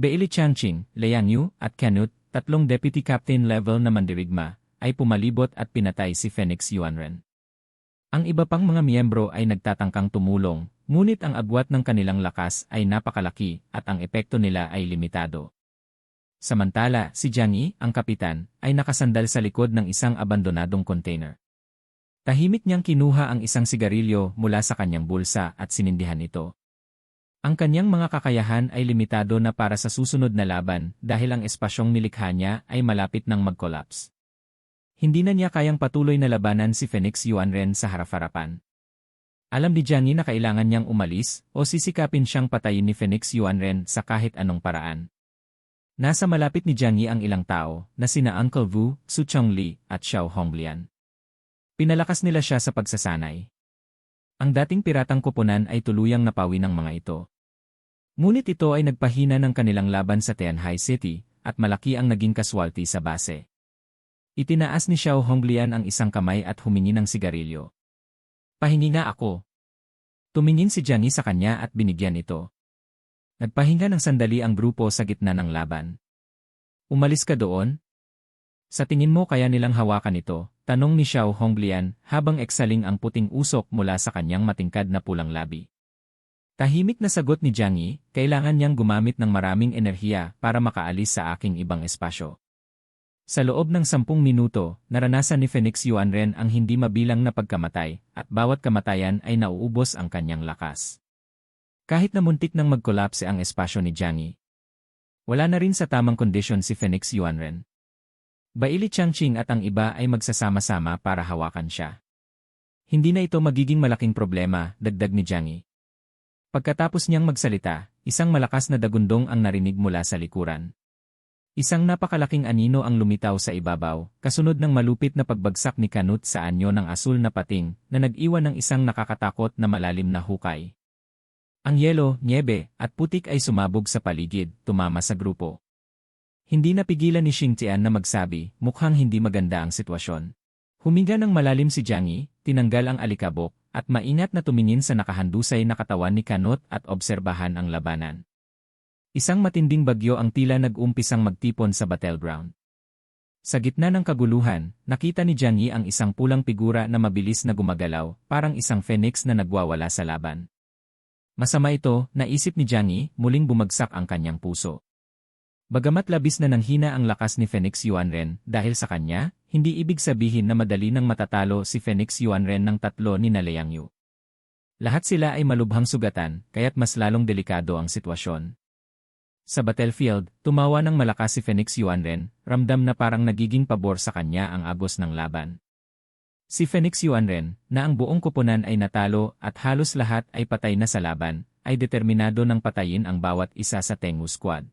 Beili Chanqing, Liang Yu, at Canute, tatlong deputy captain level na mandirigma, ay pumalibot at pinatay si Phoenix Yuanren. Ang iba pang mga miyembro ay nagtatangkang tumulong, ngunit ang agwat ng kanilang lakas ay napakalaki at ang epekto nila ay limitado. Samantala, si Jiang Yi, ang kapitan, ay nakasandal sa likod ng isang abandonadong container. Tahimik niyang kinuha ang isang sigarilyo mula sa kanyang bulsa at sinindihan ito. Ang kanyang mga kakayahan ay limitado na para sa susunod na laban dahil ang espasyong nilikha niya ay malapit ng mag-collapse. Hindi na niya kayang patuloy na labanan si Phoenix Yuanren sa harap-harapan. Alam ni Yi na kailangan niyang umalis o sisikapin siyang patayin ni Phoenix Yuanren sa kahit anong paraan. Nasa malapit ni Yi ang ilang tao na sina Uncle Wu, Su Chongli at Xiao Honglian. Pinalakas nila siya sa pagsasanay. Ang dating piratang kupunan ay tuluyang napawi ng mga ito. Ngunit ito ay nagpahina ng kanilang laban sa Tianhai City, at malaki ang naging kaswalty sa base. Itinaas ni Xiao Honglian ang isang kamay at humingi ng sigarilyo. Pahingi nga ako. Tumingin si Jiang sa kanya at binigyan ito. Nagpahinga ng sandali ang grupo sa gitna ng laban. Umalis ka doon? Sa tingin mo kaya nilang hawakan ito, Tanong ni Xiao Honglian habang eksaling ang puting usok mula sa kanyang matingkad na pulang labi. Tahimik na sagot ni Jiang Yi, kailangan niyang gumamit ng maraming enerhiya para makaalis sa aking ibang espasyo. Sa loob ng sampung minuto, naranasan ni Phoenix Yuanren ang hindi mabilang na pagkamatay, at bawat kamatayan ay nauubos ang kanyang lakas. Kahit na muntik nang magkolapse ang espasyo ni Jiang Yi. Wala na rin sa tamang kondisyon si Phoenix Yuanren. Baili Changqing at ang iba ay magsasama-sama para hawakan siya. Hindi na ito magiging malaking problema, dagdag ni Jiang Yi. Pagkatapos niyang magsalita, isang malakas na dagundong ang narinig mula sa likuran. Isang napakalaking anino ang lumitaw sa ibabaw, kasunod ng malupit na pagbagsak ni Kanut sa anyo ng asul na pating na nag-iwan ng isang nakakatakot na malalim na hukay. Ang yelo, niebe, at putik ay sumabog sa paligid, tumama sa grupo. Hindi napigilan ni Xing Tian na magsabi, mukhang hindi maganda ang sitwasyon. Huminga ng malalim si Jiang Yi, tinanggal ang alikabok, at maingat na tumingin sa nakahandusay na katawan ni Kanot at obserbahan ang labanan. Isang matinding bagyo ang tila nag-umpisang magtipon sa battleground. Sa gitna ng kaguluhan, nakita ni Jiang Yi ang isang pulang figura na mabilis na gumagalaw, parang isang phoenix na nagwawala sa laban. Masama ito, naisip ni Jiang Yi, muling bumagsak ang kanyang puso. Bagamat labis na nanghina ang lakas ni Phoenix Yuanren dahil sa kanya, hindi ibig sabihin na madali nang matatalo si Phoenix Yuanren ng tatlo ni Naleang Yu. Lahat sila ay malubhang sugatan, kaya't mas lalong delikado ang sitwasyon. Sa battlefield, tumawa ng malakas si Phoenix Yuanren, ramdam na parang nagiging pabor sa kanya ang agos ng laban. Si Phoenix Yuanren, na ang buong kupunan ay natalo at halos lahat ay patay na sa laban, ay determinado ng patayin ang bawat isa sa Tengu Squad.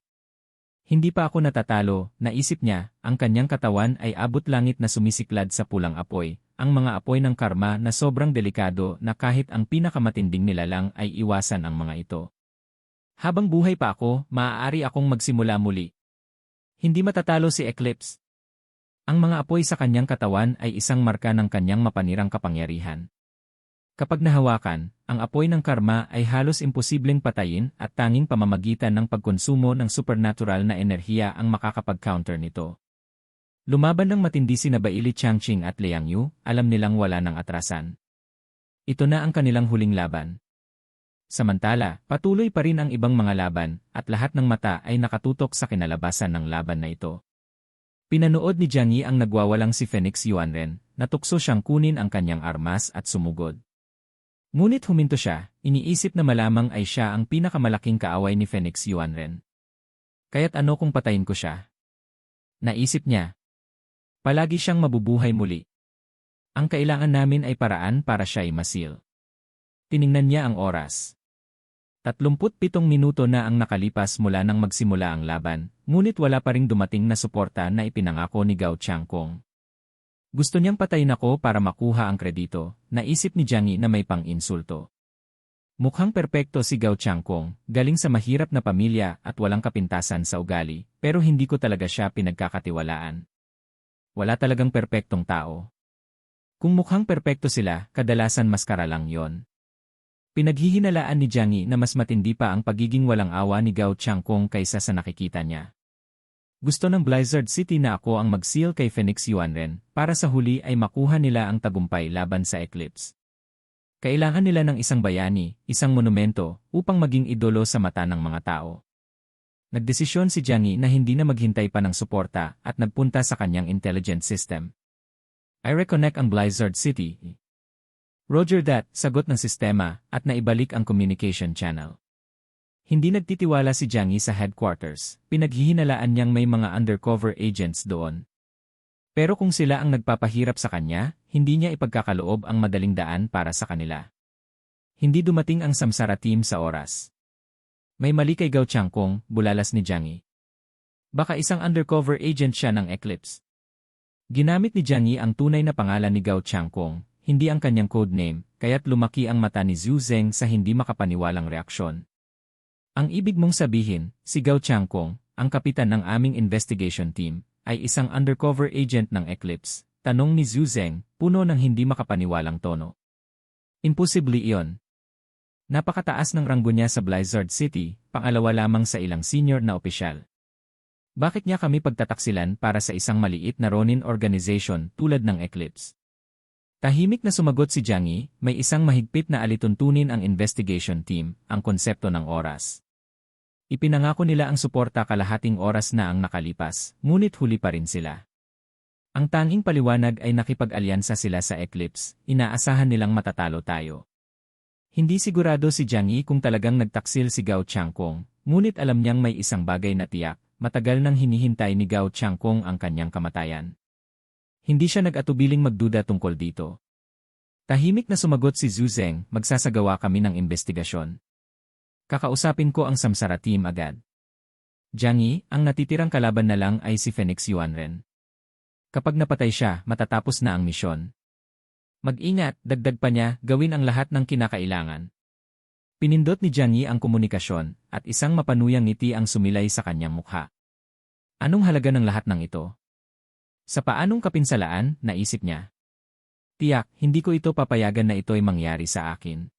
Hindi pa ako natatalo, naisip niya, ang kanyang katawan ay abot langit na sumisiklad sa pulang apoy, ang mga apoy ng karma na sobrang delikado na kahit ang pinakamatinding nilalang ay iwasan ang mga ito. Habang buhay pa ako, maaari akong magsimula muli. Hindi matatalo si Eclipse. Ang mga apoy sa kanyang katawan ay isang marka ng kanyang mapanirang kapangyarihan. Kapag nahawakan, ang apoy ng karma ay halos imposibleng patayin at tanging pamamagitan ng pagkonsumo ng supernatural na enerhiya ang makakapag-counter nito. Lumaban ng matindi si Nabaili Changqing at Liang Yu, alam nilang wala ng atrasan. Ito na ang kanilang huling laban. Samantala, patuloy pa rin ang ibang mga laban, at lahat ng mata ay nakatutok sa kinalabasan ng laban na ito. Pinanood ni Jiang Yi ang nagwawalang si Phoenix Yuanren, natukso siyang kunin ang kanyang armas at sumugod. Ngunit huminto siya, iniisip na malamang ay siya ang pinakamalaking kaaway ni Phoenix Yuanren. Kaya't ano kung patayin ko siya? Naisip niya. Palagi siyang mabubuhay muli. Ang kailangan namin ay paraan para siya ay masil. Tiningnan niya ang oras. 37 minuto na ang nakalipas mula nang magsimula ang laban, ngunit wala pa ring dumating na suporta na ipinangako ni Gao Changkong. Gusto niyang patayin ako para makuha ang kredito, naisip ni Jiang na may pang-insulto. Mukhang perpekto si Gao Changkong, galing sa mahirap na pamilya at walang kapintasan sa ugali, pero hindi ko talaga siya pinagkakatiwalaan. Wala talagang perpektong tao. Kung mukhang perpekto sila, kadalasan maskara lang yon. Pinaghihinalaan ni Jiang na mas matindi pa ang pagiging walang awa ni Gao Changkong kaysa sa nakikita niya. Gusto ng Blizzard City na ako ang mag-seal kay Phoenix Yuanren para sa huli ay makuha nila ang tagumpay laban sa Eclipse. Kailangan nila ng isang bayani, isang monumento, upang maging idolo sa mata ng mga tao. Nagdesisyon si Jiang Yi na hindi na maghintay pa ng suporta at nagpunta sa kanyang intelligent system. I reconnect ang Blizzard City, Roger that, sagot ng sistema, at naibalik ang communication channel. Hindi nagtitiwala si Jiang Yi sa headquarters, pinaghihinalaan niyang may mga undercover agents doon. Pero kung sila ang nagpapahirap sa kanya, hindi niya ipagkakaloob ang madaling daan para sa kanila. Hindi dumating ang samsara team sa oras. May mali kay Gao Changkong, bulalas ni Jiang Yi. Baka isang undercover agent siya ng Eclipse. Ginamit ni Jiang Yi ang tunay na pangalan ni Gao Changkong, hindi ang kanyang codename, kaya't lumaki ang mata ni Zhu Zeng sa hindi makapaniwalang reaksyon. Ang ibig mong sabihin, si Gao Changkong, ang kapitan ng aming investigation team, ay isang undercover agent ng Eclipse, tanong ni Zhu Zeng, puno ng hindi makapaniwalang tono. Imposible iyon. Napakataas ng ranggo niya sa Blizzard City, pangalawa lamang sa ilang senior na opisyal. Bakit niya kami pagtataksilan para sa isang maliit na Ronin organization tulad ng Eclipse? Tahimik na sumagot si Jiang Yi, may isang mahigpit na alituntunin ang investigation team, ang konsepto ng oras. Ipinangako nila ang suporta kalahating oras na ang nakalipas, ngunit huli pa rin sila. Ang tanging paliwanag ay nakipag-alyansa sila sa Eclipse, inaasahan nilang matatalo tayo. Hindi sigurado si Jiang Yi kung talagang nagtaksil si Gao Changkong, ngunit alam niyang may isang bagay na tiyak, matagal nang hinihintay ni Gao Changkong ang kanyang kamatayan. Hindi siya nag-atubiling magduda tungkol dito. Tahimik na sumagot si Zhu Zeng, magsasagawa kami ng investigasyon. Kakausapin ko ang Samsara team agad. Jiang Yi, ang natitirang kalaban na lang ay si Phoenix Yuanren. Kapag napatay siya, matatapos na ang misyon. Mag-ingat, dagdag pa niya, gawin ang lahat ng kinakailangan. Pinindot ni Jiang Yi ang komunikasyon, at isang mapanuyang ngiti ang sumilay sa kanyang mukha. Anong halaga ng lahat ng ito? Sa paanong kapinsalaan, naisip niya. Tiyak, hindi ko ito papayagan na ito'y mangyari sa akin.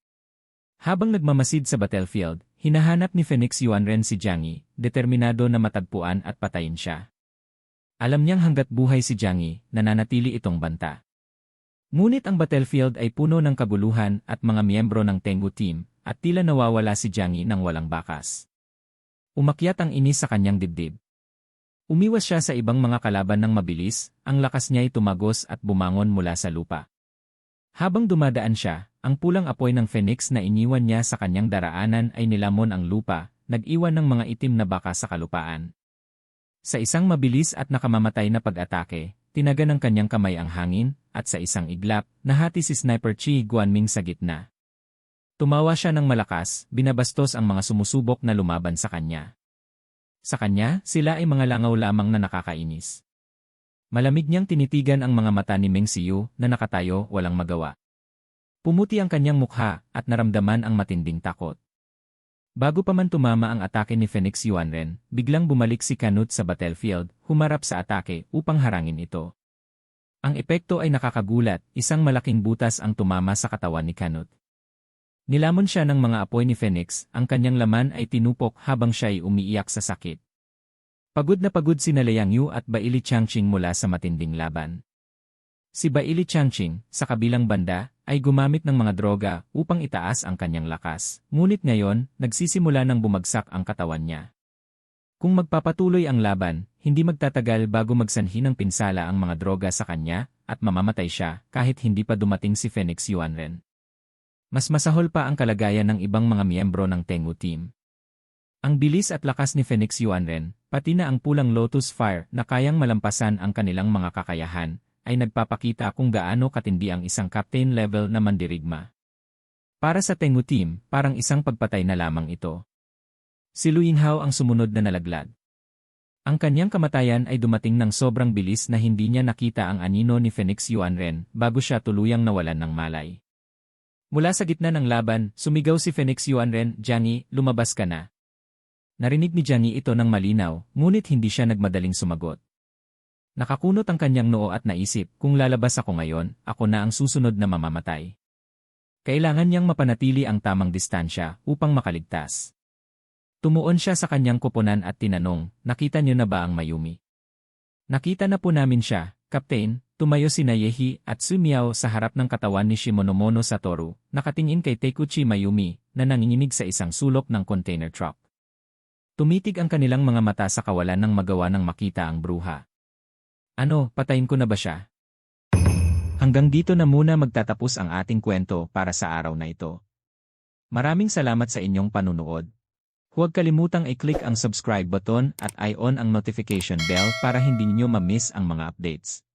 Habang nagmamasid sa battlefield, hinahanap ni Phoenix Yuanren si Jiang Yi, determinado na matagpuan at patayin siya. Alam niyang hanggat buhay si Jiang Yi, nananatili itong banta. Ngunit ang battlefield ay puno ng kaguluhan at mga miyembro ng Tengu team, at tila nawawala si Jiang Yi nang walang bakas. Umakyat ang inis sa kanyang dibdib. Umiwas siya sa ibang mga kalaban ng mabilis, ang lakas niya'y tumagos at bumangon mula sa lupa. Habang dumadaan siya, ang pulang apoy ng phoenix na iniwan niya sa kanyang daraanan ay nilamon ang lupa, nag-iwan ng mga itim na baka sa kalupaan. Sa isang mabilis at nakamamatay na pag-atake, tinaga ng kanyang kamay ang hangin, at sa isang iglap, nahati si Sniper Chi Guanming sa gitna. Tumawa siya ng malakas, binabastos ang mga sumusubok na lumaban sa kanya. Sa kanya, sila ay mga langaw lamang na nakakainis. Malamig niyang tinitigan ang mga mata ni Meng Siyu na nakatayo walang magawa. Pumuti ang kanyang mukha at naramdaman ang matinding takot. Bago pa man tumama ang atake ni Phoenix Yuanren, biglang bumalik si Canute sa battlefield, humarap sa atake upang harangin ito. Ang epekto ay nakakagulat, isang malaking butas ang tumama sa katawan ni Canute. Nilamon siya ng mga apoy ni Phoenix, ang kanyang laman ay tinupok habang siya ay umiiyak sa sakit. Pagod na pagod si Liang Yu at Baili Changqing mula sa matinding laban. Si Baili Changqing, sa kabilang banda, ay gumamit ng mga droga upang itaas ang kanyang lakas, ngunit ngayon, nagsisimula ng bumagsak ang katawan niya. Kung magpapatuloy ang laban, hindi magtatagal bago magsanhi ng pinsala ang mga droga sa kanya, at mamamatay siya kahit hindi pa dumating si Phoenix Yuanren. Mas masahol pa ang kalagayan ng ibang mga miyembro ng Tengu team. Ang bilis at lakas ni Phoenix Yuanren, pati na ang pulang Lotus Fire na kayang malampasan ang kanilang mga kakayahan, ay nagpapakita kung gaano katindi ang isang captain level na mandirigma. Para sa Tengu team, parang isang pagpatay na lamang ito. Si Lu Yinghao ang sumunod na nalaglag. Ang kanyang kamatayan ay dumating ng sobrang bilis na hindi niya nakita ang anino ni Phoenix Yuanren bago siya tuluyang nawalan ng malay. Mula sa gitna ng laban, sumigaw si Phoenix Yuanren, Jiangyi, lumabas ka na. Narinig ni Jiangyi ito ng malinaw, ngunit hindi siya nagmadaling sumagot. Nakakunot ang kanyang noo at naisip, kung lalabas ako ngayon, ako na ang susunod na mamamatay. Kailangan niyang mapanatili ang tamang distansya upang makaligtas. Tumuon siya sa kanyang kuponan at tinanong, nakita niyo na ba ang Mayumi? Nakita na po namin siya, Captain, tumayo si Nayehi at sumiyaw sa harap ng katawan ni Shimonomono Satoru, nakatingin kay Teikuchi Mayumi, na nanginginig sa isang sulok ng container truck. Tumitig ang kanilang mga mata sa kawalan ng magawa ng makita ang bruha. Ano, patayin ko na ba siya? Hanggang dito na muna magtatapos ang ating kwento para sa araw na ito. Maraming salamat sa inyong panunood. Huwag kalimutang i-click ang subscribe button at i-on ang notification bell para hindi niyo ma-miss ang mga updates.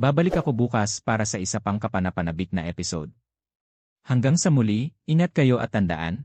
Babalik ako bukas para sa isa pang kapanapanabik na episode. Hanggang sa muli, ingat kayo at tandaan,